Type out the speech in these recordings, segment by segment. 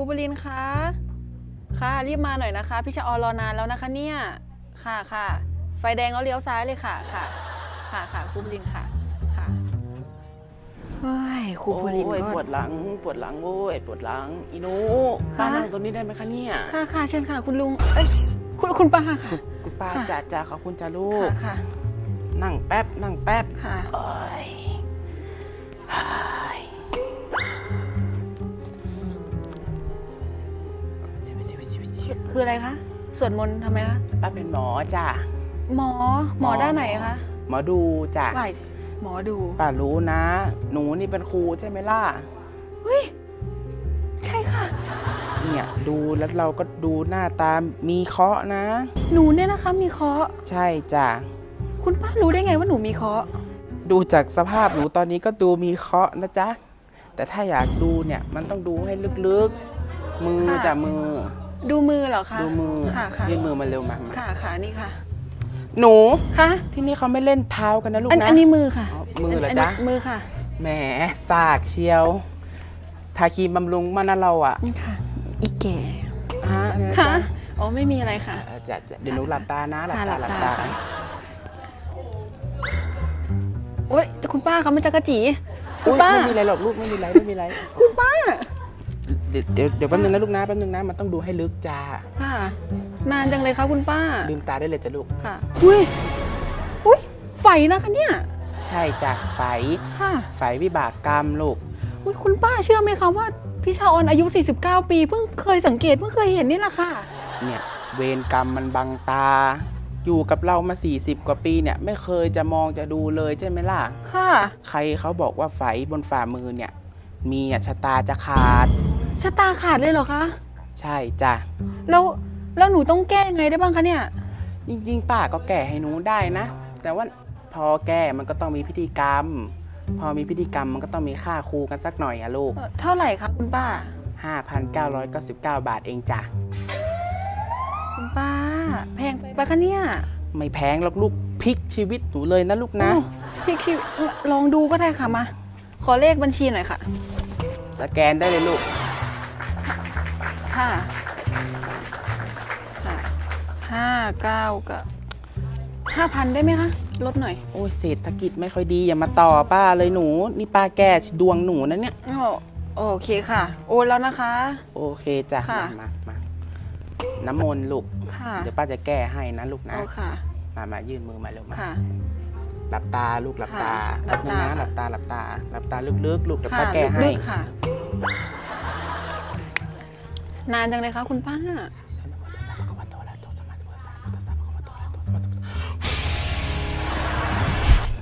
รูบรินทร์คะค่ะรีบมาหน่อยนะคะ พี่ชะออนรอนานแล้วนะคะเนี่ยค่ะค่ะ ไฟแดงแล้วเลี้ยวซ้ายเลยค่ะค่ะ ค่ะค่ะครูบรินทร์ค่ะค่ะเฮ้ยครูบรินทร์โอ้ยก็ปวดหลังปวดหลังโว้ยปวดหลังอีหนูค่ะป้านั่งตรงนี้ได้ไหมคะเนี่ยค่ะค่ะเชิญค่ะ คุณลุงเอ้ยคุณคุณป้าค่ะ คุณคุณป้าค่ะจ่าจ่าขอบคุณจ้าลูค่ะกค่ะนั่งแป๊บนั่งแป๊บค่ะ คืออะไรคะสวดมนต์ทำไมคะป้าเป็นหมอจ้ะ หมอหมอด้านไหนคะหมอดูจ้ะไหวหมอดูป้ารู้นะ หนูนี่เป็นครูใช่ไหมล่ะเฮ้ยใช่ค่ะ เนี่ยดูแล้วเราก็ดูหน้าตามีเคราะห์นะ หนูเนี่ยนะคะ มีเคราะห์ใช่จ้ะคุณป้ารู้ได้ไงว่าหนูมีเคราะห์ดูจากสภาพหนูตอนนี้ก็ดูมีเคราะห์นะจ๊ะแต่ถ้าอยากดูเนี่ยมันต้องดูให้ลึกๆ มือค่ะจะมือ ดูมือเหรอคะดูมือค่ะค่ะยื่นมือมาเร็วมามาค่ะค่ะนี่ค่ะ หนูค่ะที่นี่เขาไม่เล่นเท้ากันนะลูกอันนะอันนี้มือค่ะ อ๋อมือเหรอนจ๊ะนี้มือค่ะแหมสากเชียวทาครีมบำรุงมานะเราอะนี่ค่ะ อีแก่ฮะอะไรนะค่ะจ๊ะอ๋อไม่มีอะไรค่ะ เออจะจะเดี๋ยวหนูหลับตานะหลับค่ะตาหหลัลับบตา ตาค่ะโอ๊ยคุณป้าเขามันจะกระจี คุอุ๊ณยป้า ไม่มีอะไรหรอกลูกไม่มีอะไรไม่มีอะไร คุณป้า เดี๋ยวเดี๋ยวเดี๋ยวแป๊บนึงนะลูกนะแป๊บนึงนะมันต้องดูให้ลึกจ้าค่ะ นานจังเลยคะคุณป้า ลืมตาได้เลยจ้ะลูก ค่ะ อุ้ย อุ้ย ไฟนะคะเนี่ย ใช่จ้ะไฝค่ะ ไฝวิบากกรรมลูก อุ้ยคุณป้าเชื่อไหมคะว่าพี่ชาออนอายุ 49 ปีเพิ่งเคยสังเกตเพิ่งเคยเห็นนี่แหละค่ะ เนี่ยเวรกรรมมันบังตา อยู่กับเรามา 40 กว่าปีเนี่ยไม่เคยจะมองจะดูเลยใช่ไหมล่ะ ค่ะ ใครเขาบอกว่าไฝบนฝ่ามือเนี่ย มีอะชะตาจะขาด ชะตาขาดเลยเหรอคะ ใช่จ้ะ แล้วแล้วหนูต้องแก้ยังไงได้บ้างคะเนี่ย จริงๆ ป้าก็แก่ให้หนูได้นะ แต่ว่าพอแก้มันก็ต้องมีพิธีกรรม พอมีพิธีกรรมมันก็ต้องมีค่าครูกันสักหน่อยอะลูก เอ่อเท่าไหร่คะคุณป้า 5,999 บาทเองจ้ะ คุณป้า แพงไปปะคะเนี่ยไม่แพงหรอกลูกพลิกชีวิตหนูเลยนะลูกนะ โอ้พี่คิวลองดูก็ได้ค่ะมา ขอเลขบัญชีหน่อยค่ะ สแกนได้เลยลูก ค่ะค่ะห้าเก้ากับห้าพันได้ไหมคะ ลดหน่อยโอ้ยเศรษฐกิจไม่ค่อยดีอย่ามาต่อป้าเลยหนู นี่ป้าแก้ดวงหนูนะเนี่ยอ๋อโอเคค่ะ โอนแล้วนะคะ โอเคจ้ะค่ะมามามาน้ำมนต์ลูก ค่ะเดี๋ยวป้าจะแก้ให้นะลูกนะโอ้ค่ะ มามายื่นมือมาเร็วมาค่ะ หลับตาลูกหลับตาค่ะหลับตานะหลับตาหลับตาหลับตาลึกๆลูกเดี๋ยวค่ะป้าแก้ให้ ลึกๆค่ะ นานจังเลยคะคุณป้า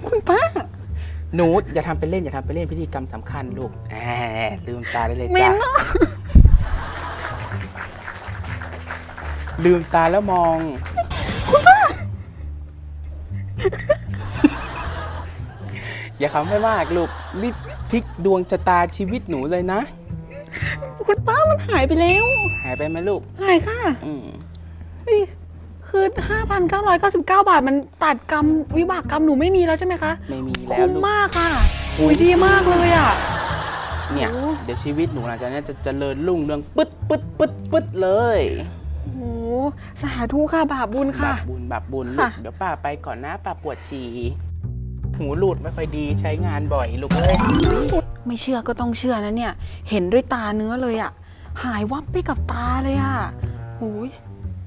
คุณป้า หนูอย่าทำเป็นเล่น อย่าทำเป็นเล่นพิธีกรรมสำคัญลูกแหมลืมตาได้เลยเหม็จ้ะนเนอะลืมตาแล้วมอง อย่าคำให้มากลูกรีบพลิกดวงชะตาชีวิตหนูเลยนะคุณ ป้ามันหายไปแล้ว หายไปไหมลูก หายค่ะอืมเฮ้ยคือ 5,999 บาทมันตัดกรรมวิบากกรรมหนูไม่มีแล้วใช่ไหมคะไม่มีแล้วคุ้มลูก มากค่ะคุ้ม อุ้ยดีมากเลยอะ เนี่ย โอ้ เดี๋ยวชีวิตหนูหลังจากนี้จะเจริญรุ่งเรืองปึ๊ดปึ๊ดปึ๊ดปึ๊ดเลยโอ้โหสาธุค่ะบาปบุญค่ะ บาปบุญบาปบุญลูค่ะ กเดี๋ยวป้าไปก่อนนะป้าปวดฉี่ หูหลุดไม่ค่อยดีใช้งานบ่อยลูกเอ้ยไม่เชื่อก็ต้องเชื่อนะเนี่ย เห็นด้วยตาเนื้อเลยอะหายวับไปกับตาเลยอะโอ้ย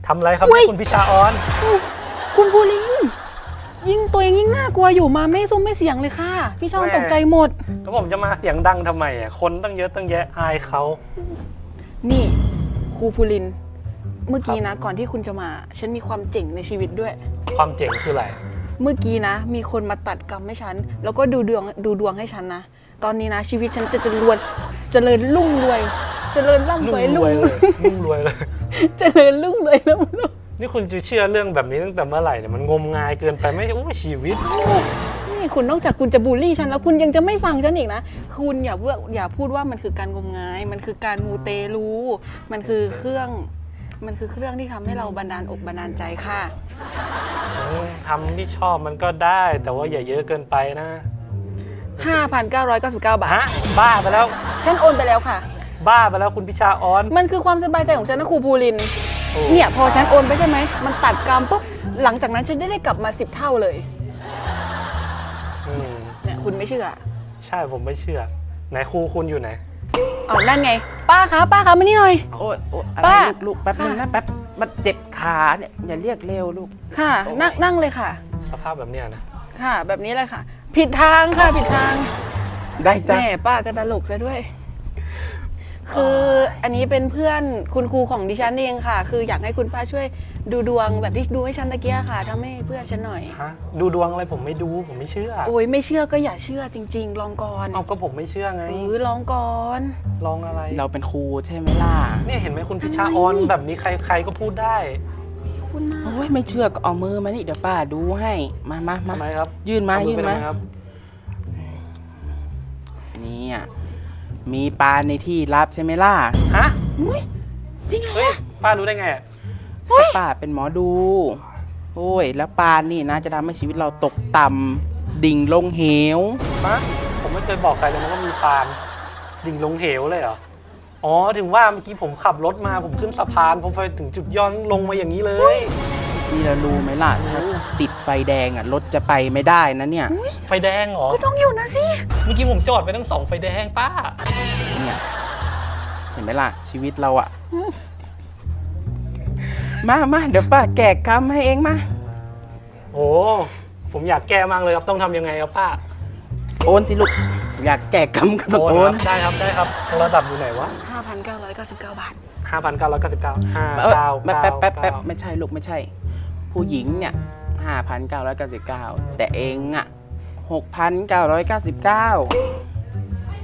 ทำอะไรครับอุ๊ย คุณพิชาออนคุณภูรินทร์ยิ่งตัวเองยิ่งน่ากลัวอยู่มาไม่ซุ้มไม่เสียงเลยค่ะ พี่ชอบตกใจหมด แล้วผมจะมาเสียงดังทำไมอะคนตั้งเยอะตั้งแยะอายเขา นี่ครูภูรินทร์เมื่อกี้นะก่อนที่คุณจะมา ฉันมีความเจ๋งในชีวิตด้วย ความเจ๋งคืออะไร เมื่อกี้นะ มีคนมาตัดกรรมให้ฉัน แล้วก็ดูดวงดูดวงให้ฉันนะ ตอนนี้นะ ชีวิตฉันจะเจริญเจริญรุ่งรวย เจริญร่ำนุ่รงวยรรุ่วยงเลยนุ่งรวยเลย เจริญรุ่งรวยแล้วลูกนี่คุณจะเชื่อเรื่องแบบนี้ตั้งแต่เมื่อไหร่เนี่ยมันงมงายเกินไปไม่ใช่โอ้ยชีวิต นี่คุณนอกจากคุณจะบูลลี่ฉันแล้วคุณยังจะไม่ฟังฉันอีกนะ คุณอย่าพูดอย่าพูดว่ามันคือการงมงาย มันคือการมูเตลู มันคือเครื่อง มันคือเครื่องที่ทำให้เราบันดาลอกบันดาลใจค่ะอืม ทำที่ชอบมันก็ได้ แต่ว่าอย่าเยอะเกินไปนะ 5,999 บาท ฮะ บ้าไปแล้ว ฉันโอนไปแล้วค่ะ บ้าไปแล้วคุณพิชาออน มันคือความสบายใจของฉันนะครูภูรินทร์โอ้ เนี่ยพอฉันโอนไปใช่ไหม มันตัดกรรมปุ๊บ หลังจากนั้นฉันได้ได้กลับมาสิบเท่าเลย อืมเนี่ยคุณไม่เชื่อ ใช่ผมไม่เชื่อ ไหนครูคุณอยู่ไหน เอานั่นไง ป้าคะป้าคะมานี่หน่อย โอ้ยโอ้ยอะไรป้า ลูกลูกแป๊บนึงค่ะนะแป๊บ มันเจ็บขาเนี่ยอย่าเรียกเร็วลูก ค่ะ นั่งนั่งเลยค่ะ สภาพแบบเนี้ยนะ ค่ะ แบบนี้เลยค่ะ ผิดทางค่ะ ผิดทางได้จ้ะแม่ป้าก็ตลกซะด้วย คืออันนี้เป็นเพื่อนคุณครูของดิฉันเองค่ะ คืออยากให้คุณป้าช่วยดูดวงแบบที่ดูให้ฉันตะเกียค่ะทำให้เพื่อนฉันหน่อยฮะดูดวงอะไรผมไม่ดูผมไม่เชื่อโอ้ยไม่เชื่อก็อย่าเชื่อจริง ๆ ลองก่อนเอาก็ผมไม่เชื่อไงเออลองก่อนลองอะไรเราเป็นครูใช่ไหมล่ะเนี่ยเห็นไหมคุณพิชาออนแบบนี้ใครใครก็พูดได้คุณนะโอ้ยไม่เชื่อก็เอามือมานี่เดี๋ยวป้าดูให้มามามาทำไมครับยื่นมาเอยื่นไปมาทำไครับเนี่ย มีปลาในที่ลับใช่ไหมล่ะฮะอุ้ยจริงเหรอเฮ้ยป้ารู้ได้ไงอะก็ป้าเป็นหมอดู โอ้ย แล้วปลานี่นะจะทำให้ชีวิตเราตกต่ำดิ่งลงเหวฮะผมไม่เคยบอกใครเลยนะว่ามีปานดิ่งลงเหวเลยเหรออ๋อถึงว่าเมื่อกี้ผมขับรถมาผมขึ้นสะพานผมไปถึงจุดย้อนลงมาอย่างนี้เลย นี่เรารู้ไหมล่ะ ถ้าติดไฟแดงอะรถจะไปไม่ได้นะเนี่ย ไฟแดงเหรอ ก็ต้องอยู่นะสิ เมื่อกี้ผมจอดไปตั้งสองไฟแดงป้า เนี่ย เห็นไหมล่ะ ชีวิตเราอะ มามาเดี๋ยวป้าแกะกรรมให้เองมา โอ้ผมอยากแก้มากเลยครับต้องทำยังไงครับป้าโอนสิลูก อยากแกะกรรมก็ต้องโอน ครับได้ครับได้ครับโทรศัพท์อยู่ไหนวะ5,999 บาทห้าพันเก้าร้อยเก้าสิบเก้าห้าเออเก้าแป๊บเก้าแป๊บแป๊บแป๊บไม่ใช่ลูกไม่ใช่ ผู้หญิงเนี่ยห้าพันเก้าร้อยเก้าสิบเก้าแต่เองอะหกพันเก้าร้อยเก้าสิบเก้า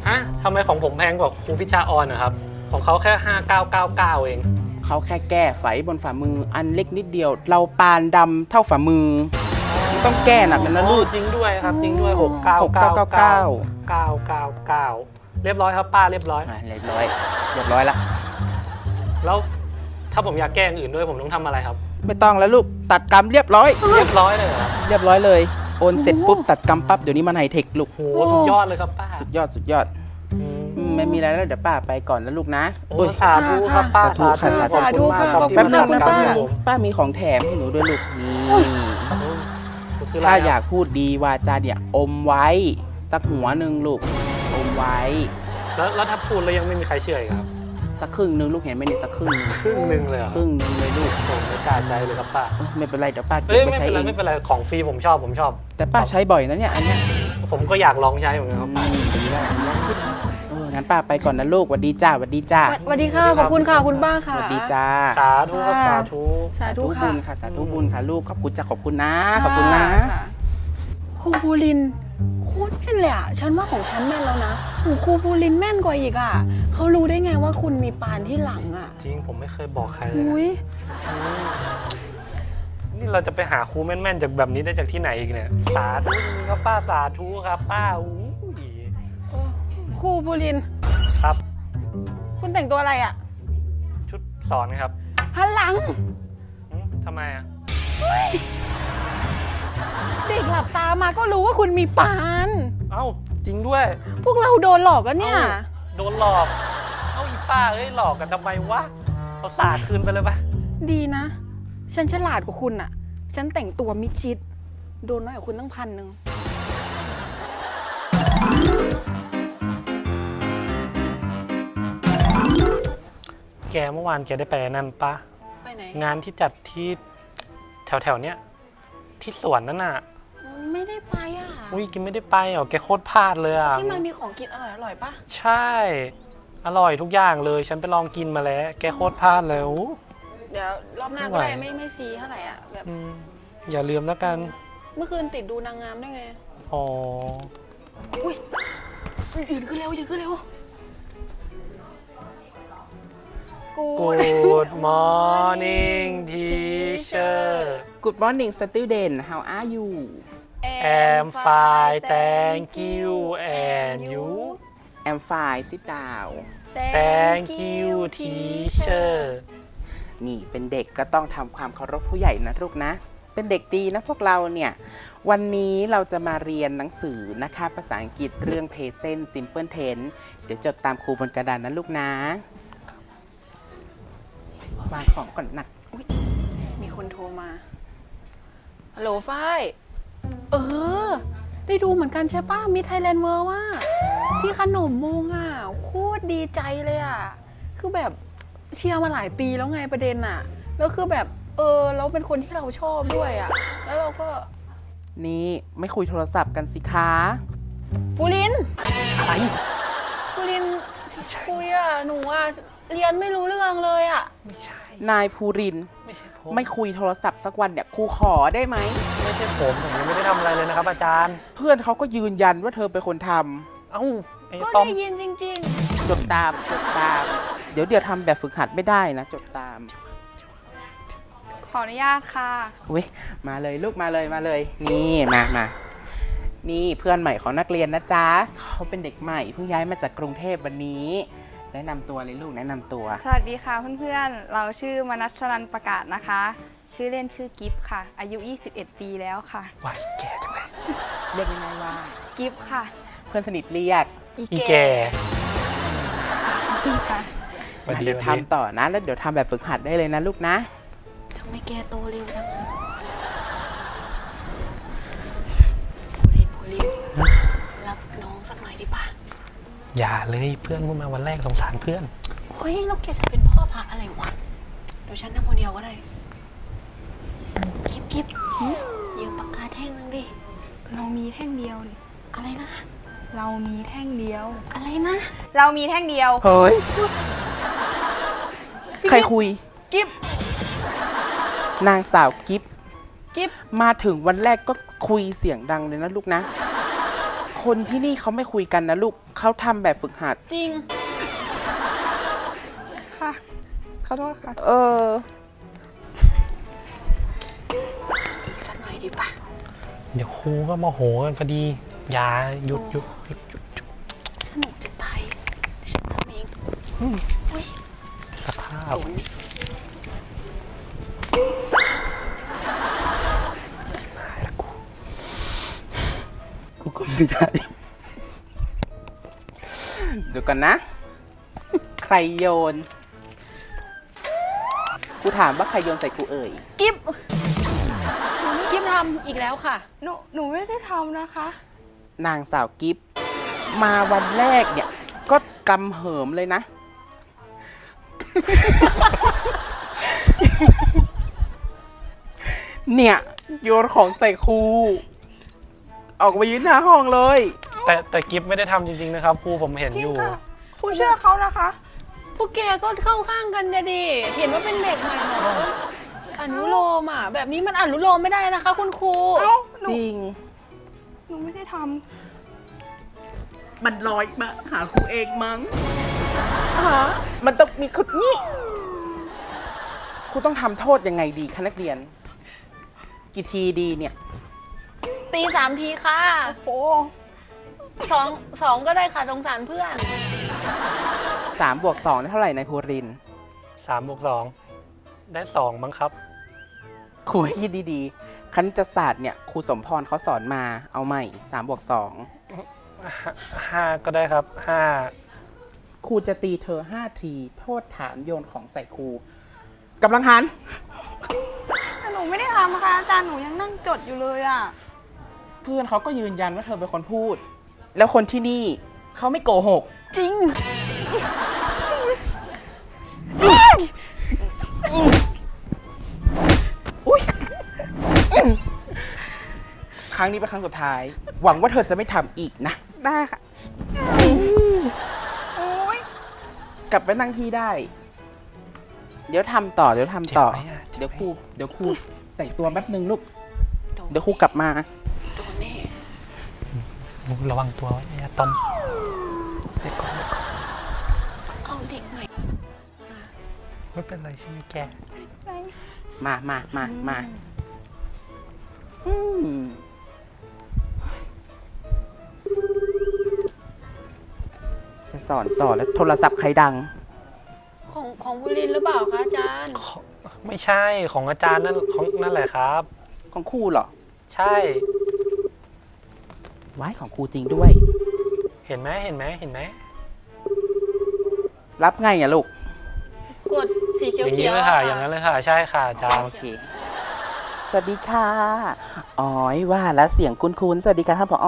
ฮะทำไมของผมแพงกว่าครูพิชาออนนะครับ ของเขาแค่ห้าเก้าเก้าเก้าเอง เขาแค่แก้ไฝบนฝ่ามืออันเล็กนิดเดียว เราปานดำเท่าฝ่ามือต้องแก้หนักเลยนะลูกอ๋อจริงด้วยครับ จริงด้วยหกเก้าหกเก้าเก้าเก้าเก้าเก้าเก้าเรียบร้อยครับป้าเรียบร้อย อะเรียบร้อย เรียบร้อยละ แล้วถ้าผมอยากแก้อย่างอื่นด้วยผมต้องทำอะไรครับ ไม่ต้องแล้วลูกตัดกรรมเรียบร้อย เรียบร้อยเลยเหรอเรียบร้อยเลยโอนเสร็จปุ๊บตัดกรรมปั๊บเดี๋ยวนี้มันไฮเทคลูกโหสุดยอดเลยครับป้าสุดยอดสุดยอดอืมอืมไม่มีอะไรแล้วเดี๋ยวป้าไปก่อนนะลูกนะโอ้โอ้ยสาธุครับป้าสาธุค่ะสาธุค่ะขอบคุณมากขอบคุณรัค่ะคุณป้าที่มป้าป้ามีของแถมให้หนูด้วยลูกนี่คืออะไรถ้าครับอยากพูดดีวาจาเนี่ยอมไว้สักหัวหนึ่งลูกอมไว้ แล้วแล้วถ้าพูดแล้วยังไม่มีใครเชื่ออีกครับ สักครึ่งหนึ่งลูกเห็นไหมเนี่ยสักครึ่งหนึ่งครึ่งหนึ่งเลยเหรอครึ่งหนึ่งเลยลูกผมไม่กล้าใช้เลยครับป้าเออไม่เป็นไรเดี๋ยวป้าเก็เอ้บยไว้ไม่ใช้เป็นเอไรงไม่เป็นไรของฟรีผมชอบผมชอบ แต่ป้าใช้บ่อยนะเนี่ยอันเนี้ยผมก็อยากลองใช้เหมือนกันครับอืป้ามดีแล้วดีแล้วเอองั้นป้าไปก่อนนะลูกหวัดดีจ้าหวัดดีจ้าสวัสดีค่ะ ขอบคุณค่ะคุณป้าหค่ะวัดดีจ้าสาธุครับสาธุ สาธุบุค่ะญค่ะสาธุบุญค่ะลูกขอบคุณจ้าขอบคุณนะขอบคุณนะ ค่ะครูภูรินทร์ โคตรแม่นเลยอะฉันว่าของฉันแม่นแล้วนะโอ้ครูภูรินทร์แม่นกว่าอีกอะเขารู้ได้ไงว่าคุณมีปานที่หลังอะจริงผมไม่เคยบอกใครเลยอุ้ยนี่เราจะไปหาครูแม่นๆจากแบบนี้ได้จากที่ไหนอีกเนี่ย สาธุจริงๆครับป้าสาธุครับป้าอู้ยครูภูรินทร์ครับ คุณแต่งตัวอะไรอะชุดสอนครับหันหลังหึทำไมอะ เด็กหลับตามาก็รู้ว่าคุณมีปาน เอ้าจริงด้วย พวกเราโดนหลอกแล้วเนี่ยเอ้าโดนหลอก เอ้าอีป้าเอ้ยหลอกกันทำไมวะเอาสาดคืนไปเลยปะดีนะ ฉันฉลาดกว่าคุณอะฉันแต่งตัวมิดชิด โดนน้อยกว่าคุณตั้งพันหนึ่งแกเมื่อวานแกได้ไปนั่นปะไปไหน งานที่จัดที่แถวๆเนี้ย ที่สวนนั่นน่ะไม่ได้ไปอะ อุ้ยกินไม่ได้ไปเหรอแกโคตรพลาดเลยอะ ที่มันมีของกินอร่อยอร่อยๆปะใช่ อร่อยทุกอย่างเลย ฉันไปลองกินมาแล้ว แกโคตรพลาดเลยอู้เดี๋ยวรอบหน้าไม่ก็ไหวได้ไม่ไม่ซีเท่าไหร่อะแบบอืมอย่าลืมแล้วกัน เมื่อคืนติดดูนางงามด้วยไง อ๋อ อุ้ยยืนขึ้นเร็วยืนขึ้นเร็วกู Good morning teacher Good morning student how are you am fine thank you and you I'm fine sit down thank you teacher นี่เป็นเด็กก็ต้องทำความเคารพผู้ใหญ่นะลูกนะ เป็นเด็กดีนะพวกเราเนี่ย วันนี้เราจะมาเรียนหนังสือนะคะ ภาษาอังกฤษเรื่อง present simple tense เดี๋ยวจดตามครูบนกระดานนะลูกนะ วางของก่อนนะมีคนโทรมา ฮัลโหลฝ้าย เออ ได้ดูเหมือนกันใช่ป้ะมิไทยแลนด์เวิร์ว่า ที่ขนมมงอะโคตรดีใจเลยอะ คือแบบเชียร์มาหลายปีแล้วไงประเด็นอะ แล้วคือแบบ เออเราเป็นคนที่เราชอบด้วยอะ แล้วเราก็นี่ไม่คุยโทรศัพท์กันสิคะปูลิน อะไรปูลินคุยอะหนูอะ เรียนไม่รู้เรื่องเลยอะไม่ใช่ นายภูรินทร์ไม่ใช่ผม ไม่คุยโทรศัพท์สักวันเนี่ยครูขอได้ไหม ไม่ใช่ผม ผมยังไม่ได้ทำอะไรเลยนะครับ อาจารย์ เพื่อนเขาก็ยืนยันว่าเธอเป็นคนทำเอ้าไอ้ก็ต้อมได้ยินจริง จดตามจดตาม เดี๋ยวเดี๋ยวทำแบบฝึกหัดไม่ได้นะ จดตามขออนุญาตค่ะ เว้ยมาเลยลูกมาเลยมาเลย นี่มามานี่เพื่อนใหม่ของนักเรียนนะจ๊ะเขาเป็นเด็กใหม่เพิ่งย้ายมาจากกรุงเทพวันนี้ แนะนำตัวเลยลูกแนะนำตัว สวัสดีค่ะเพื่อนๆ เราชื่อมนัสรันประกาศนะคะ ชื่อเล่นชื่อกิฟค่ะ อายุ 21 ปีแล้วค่ะวายแก่จังเลยเรียกง่ายๆว่า กิฟค่ะเพื่อนสนิทเรียกๆอีอีแก่แก่ค่ะสวัสดีเดี๋ยวสวัสดีทำต่อนะ แล้วเดี๋ยวทำแบบฝึกหัดได้เลยนะลูกนะ ทำไมแกโตเร็วจังอะพูลินพูลินรับน้องสักหน่อยดิป่ะ อย่าเลยเพื่อนเพิ่งมาวันแรกสงสารเพื่อน เฮ้ยแล้วแกจะเป็นพ่อพระอะไรวะเดี๋ยวฉันทำคนเดียวก็ได้กิบกิบยืมปากกาแท่งนึงดิ เรามีแท่งเดียวนี่อะไรนะ เรามีแท่งเดียว อะไรนะ เรามีแท่งเดียว เฮ้ย ใครคุย กิบนางสาวกิฟกิบมาถึงวันแรกก็คุยเสียงดังเลยนะลูกนะ คนที่นี่เขาไม่คุยกันนะลูกเขาทำแบบฝึกหัด จริง ค่ะ ขอโทษค่ะ เอออีกสักหน่อยดิป่ะ เดี๋ยวครูก็โมโหกันพอดีอย่าหยุดหยุดหยุดหยุดหยุดสนุกจะตายฉันทำเองอุ้ยสภาพโดนนี่ กูก็ไม่ได้เดี๋ยวก่อนนะ ใครโยนครูถามว่าใครโยนใส่ครูเอ่ย กิบกิบทำอีกแล้วค่ะ หนูหนูไม่ได้ทำนะคะ นางสาวกิฟมาวันแรกเนี่ย ก็กำเหิมเลยนะ เนี่ย โยนของใส่ครู ออกไปยืนหน้าห้องเลย แต่แต่กิฟไม่ได้ทำจริงๆนะครับครูผมเห็นจริองยู่ ค่ะคุณเชื่อเขานะคะ พวกแกก็เข้าข้างกันเนี่ยดิ เห็นว่าเป็นเด็กใหม่หมออนุโลมอะ แบบนี้มันอนุโลมไม่ได้นะคะ คุณครู เอ้าหนูจริง หนูไม่ได้ทมันลอยมาหาครูเองมั้ง มันต้องมีคนนี้ครูต้องทำโทษยังไงดีคะนักเรียน กี่ทีดีเนี่ย ตีสามทีค่ะำโอ้สองสองก็ได้ค่ะสงสารเพื่อน สามบวกสองได้เท่าไหร่นายภูรินทร์สามบวกสองได้สองมั้งครับครูให้คิดดีๆ คณิตศาสตร์เนี่ยครูสมพรเขาสอนมาเอาใหม่สามบวกสองห้าก็ได้ครับห้าครูจะตีเธอห้าที โทษฐานโยนของใส่ครูกำลังหัน แต่หนูไม่ได้ทำค่ะอาจารย์หนูยังนั่งจดอยู่เลยอะเพื่อนเขาก็ยืนยันว่าเธอเป็นคนพูด แล้วคนที่นี่เขาไม่โกหก จริง ครั้งนี้เป็นครั้งสุดท้าย หวังว่าเธอจะไม่ทำอีกนะ ได้ค่ะโอ้ยกลับไปนั่งที่ได้ เดี๋ยวทำต่อ เดี๋ยวทำต่อ เจ็บไหมอะเจ็บไหม เดี๋ยวครูเดี๋ยวครูแต่งตัวแป๊บนึงลูก เดี๋ยวครูกลับมาโดนแน่ ระวังตัวไว้ไอ้ต้อมเด็กก่อนเด็กก่อนเอาเด็กใหม่ไม่เป็นไรใช่ไหมแกมามามามาอืมจะสอนต่อแล้วโทรศัพท์ใครดัง ของของบุรินทร์หรือเปล่าคะอาจารย์ของไม่ใช่ของอาจารย์นั่นของนั่นแหละครับขของครูเหรอ ใช่ ไว้ของครูจริงด้วย เห็นไหมเห็นไหมเห็นไหมรับไงอะลูก กดสีเขีอยวย่างเขีนี้ยวเลยค่ะ อย่างนั้นเลยค่ะ ใช่ค่ะอาจารย์โอเค สวัสดีค่ะอ๋อยว่าแล้วเสียงคุ้นๆ สวัสดีค่ะท่านผอ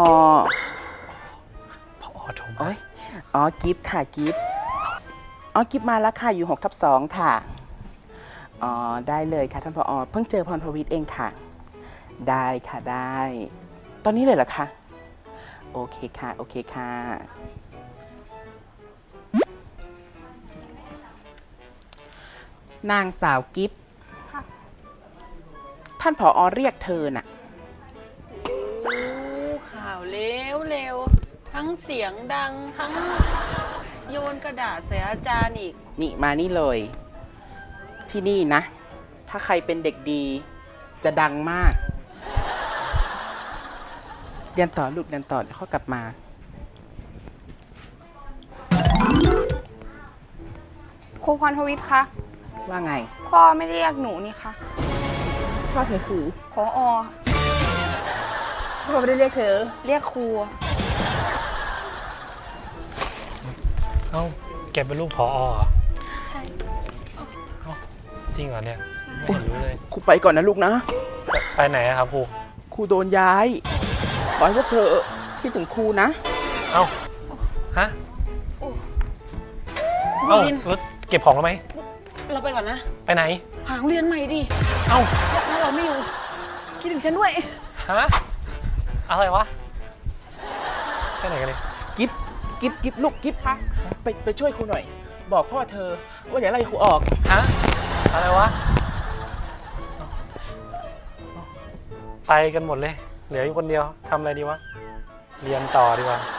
พอโทรมาโอ้ยอ๋อ กิฟต์ค่ะกิฟต์อ๋อ กิฟต์มาแล้วค่ะ อยู่6ทับ2ค่ะ อ๋อ ได้เลยค่ะท่านผอ เพิ่งเจอพรพวิทย์เองค่ะ ได้ค่ะได้ ตอนนี้เลยเหรอคะ โอเคค่ะ โอเคค่ะ นางสาวกิฟต์ค่ะท่านผอเรียกเธอน่ะ โอ้ข่าวเร็วเร็วทั้งเสียงดังทั้งโยนกระดาษใส่อาจารย์อีก นี่มานี่เลย ที่นี่นะ ถ้าใครเป็นเด็กดีจะดังมาก เรียนต่อลูกเรียนต่อเดี๋ยวเขากลับมาครูพรพวิทย์คะว่าไงพ่อไม่ได้เรียกหนูนี่คะพ่อเธอคือพออพ่อไม่ได้เรียกเธอ เรียกครูเอ้าแกเป็นลูกพอเหรอใช่เอ้าจริงเหรอเนี่ยไม่เห็นรู้เลย ครูไปก่อนนะลูกนะ ไปไปไหนอะครับครู ครูโดนย้าย ขอให้พวกเธอคิดถึงครูนะ เอ้า ฮะโอ้เอ้าวินรถเก็บของแล้วไหม เราไปก่อนนะ ไปไหน หาโรงเรียนใหม่ดิ เอ้าถ้าเราไม่อยู่ คิดถึงฉันด้วย ฮะ อะไรวะ ไปไหนกันเนี่ยกิฟกิฟกิฟลูกกิฟคะไปไปช่วยครูหน่อย บอกพ่อเธอว่าอย่าไล่ครูออก ฮะ อะไรวะ ไปกันหมดเลย เหลืออยู่คนเดียวทำอะไรดีวะ เรียนต่อดีกว่า